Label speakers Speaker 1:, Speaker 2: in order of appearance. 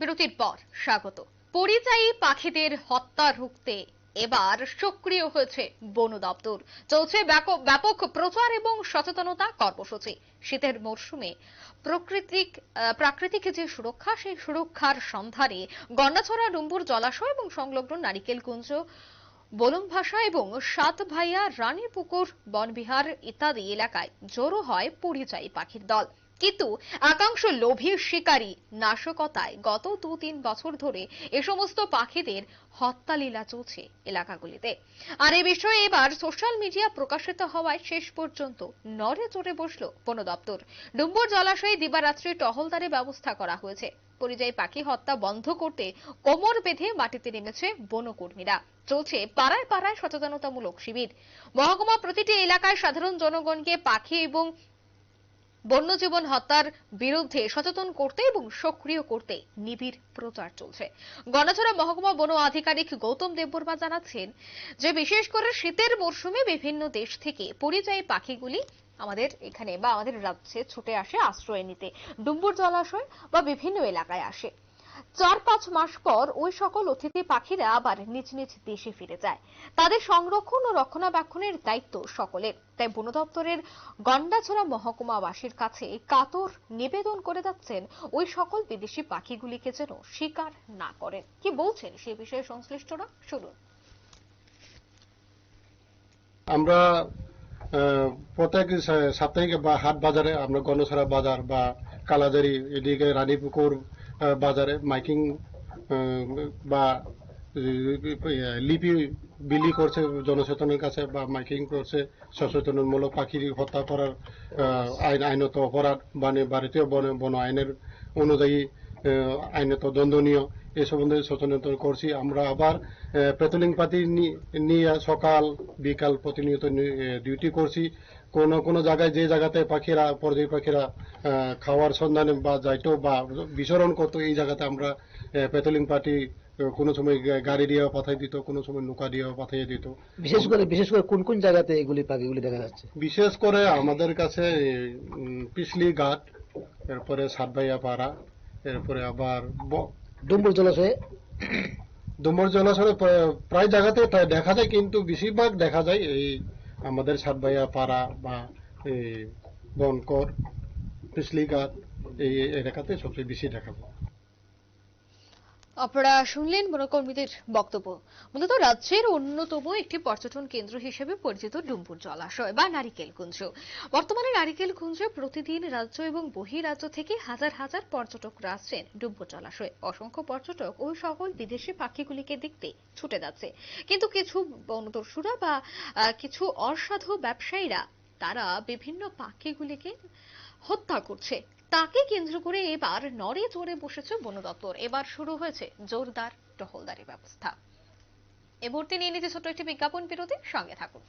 Speaker 1: বিরতির পর স্বাগত। পরিযায়ী পাখিদের হত্যা রুখতে এবার সক্রিয় হয়েছে বন দপ্তর। চলছে ব্যাপক- প্রচার এবং সচেতনতা কর্মসূচি। শীতের মরশুমে প্রাকৃতিক প্রাকৃতিক যে সুরক্ষা, সেই সুরক্ষার সন্ধানে গন্ডাছড়া ডুম্বুর জলাশয় এবং সংলগ্ন নারিকেলকুঞ্জ বলুম ভাষা এবং সাত ভাইয়া রানীপুকুর, বনবিহার ইত্যাদি এলাকায় জড়ো হয় পরিযায়ী পাখির দল। কিন্তু একাংশ লোভী শিকারী নাশকতায় গত দু তিন বছর ধরে এ সমস্ত পাখিদের হত্যালীলা চলছে এলাকাগুলিতে। আর এ বিষয়ে এবার সোশ্যাল মিডিয়া প্রকাশিত হওয়ায় শেষ পর্যন্ত নড়ে চড়ে বসল বন দপ্তর। ডুম্বুর জলাশয়ে দিবারাত্রি টহলদারি ব্যবস্থা করা হয়েছে। পরিযায়ী পাখি হত্যা বন্ধ করতে কোমর বেঁধে মাটিতে নেমেছে বনকর্মীরা। চলছে পাড়ায় পাড়ায় সচেতনতামূলক শিবির। মহকুমা প্রতিটি এলাকায় সাধারণ জনগণকে পাখি এবং বন্যজীবন হত্যার বিরুদ্ধে সচেতন করতে এবং সক্রিয় করতে নিবিড় প্রচার চলছে। গণছড়া মহকুমা বন আধিকারিক গৌতম দেববর্মা জানাচ্ছেন যে, বিশেষ করে শীতের মরশুমে বিভিন্ন দেশ থেকে পরিযায়ী পাখিগুলি আমাদের এখানে বা আমাদের রাজ্যে ছুটে আসে, আশ্রয় নিতে। ডুম্বুর জলাশয় বা বিভিন্ন এলাকায় আসে। চার পাঁচ মাস পর ওই সকল অতিথি পাখিরা আবার নিজ নিজ দেশে ফিরে যায়। তাদের সংরক্ষণ ও রক্ষণাবেক্ষণের দায়িত্ব সকলের। তাই বন দপ্তরের গন্ডাছড়া মহকুমাবাসীর কাছে কাতর নিবেদন করে যাচ্ছেন ওই সকল বিদেশি পাখিগুলিকে যেন শিকার না করেন। কি বলছেন সে বিষয়ে সংশ্লিষ্টরা? শুনুন।
Speaker 2: আমরা প্রত্যেক সাপ্তাহিক হাট বাজারে আমরা গণছড়া বাজার বা কালাজারি এদিকে রানীপুকুর বাজারে মাইকিং বা লিপি বিলি করছে জনসচেতনের কাছে বা মাইকিং করছে সচেতনমূলক পাখি হত্যা করার আইন, আইনত অপরাধ মানে ভারতীয় বন বন আইনের অনুযায়ী আইনত দণ্ডনীয়। এ সম্বন্ধে সচেতন করছি। আমরা আবার পেট্রোলিং পাতি নিয়ে সকাল বিকাল প্রতিনিয়ত ডিউটি করছি। কোন কোন জায়গায় যে জায়গাতে পাখিরা পর্যায়ী পাখিরা খাওয়ার সন্ধানে বা যাইতো বা বিচরণ করতো এই জায়গাতে আমরা পেট্রোলিং পার্টি কোনো সময় গাড়ি দিয়ে পাঠাই দিত কোনো সময় নৌকা দিয়ে পাঠিয়ে দিত।
Speaker 3: বিশেষ করে বিশেষ করে কোন কোন জায়গাতে এগুলি পাখিগুলি দেখা যাচ্ছে?
Speaker 2: বিশেষ করে আমাদের কাছে পিছলি ঘাট এরপরে সাতভাইয়া পাড়া এরপরে আবার
Speaker 3: ডুম্বুর জলাশয়ে
Speaker 2: ডুম্বুর জলাশয়ে প্রায়- জায়গাতে দেখা যায়, কিন্তু বেশিরভাগ দেখা যায় এই আমাদের সাতভাইয়া পাড়া বা এই বনকর, পিছলিঘাট, এই এলাকাতে সবচেয়ে বেশি দেখা যায়।
Speaker 1: আপনারা শুনলেন বনকর্মীদের বক্তব্য। মূলত রাজ্যের অন্যতম একটি পর্যটন কেন্দ্র হিসেবে পরিচিত ডুম্বুর জলাশয় বা নারিকেল কুঞ্জ। বর্তমানে নারিকেল কুঞ্জে প্রতিদিন রাজ্য এবং বহিরাজ্য থেকে হাজার হাজার পর্যটকরা আসছেন ডুম্বুর জলাশয়ে। অসংখ্য পর্যটক ওই সকল বিদেশি পাখিগুলিকে দেখতে ছুটে যাচ্ছে। কিন্তু কিছু বনদস্যুরা বা কিছু অসাধু ব্যবসায়ীরা, তারা বিভিন্ন পাখিগুলিকে হত্যা করছে। তাকে কেন্দ্র করে এবার নড়ে চড়ে বসেছে বন দপ্তর। এবার শুরু হয়েছে জোরদার টহলদারি ব্যবস্থা। এ মুহূর্তে নিয়ে নিতে ছোট্ট একটি বিজ্ঞাপন বিরতি। সঙ্গে থাকুন।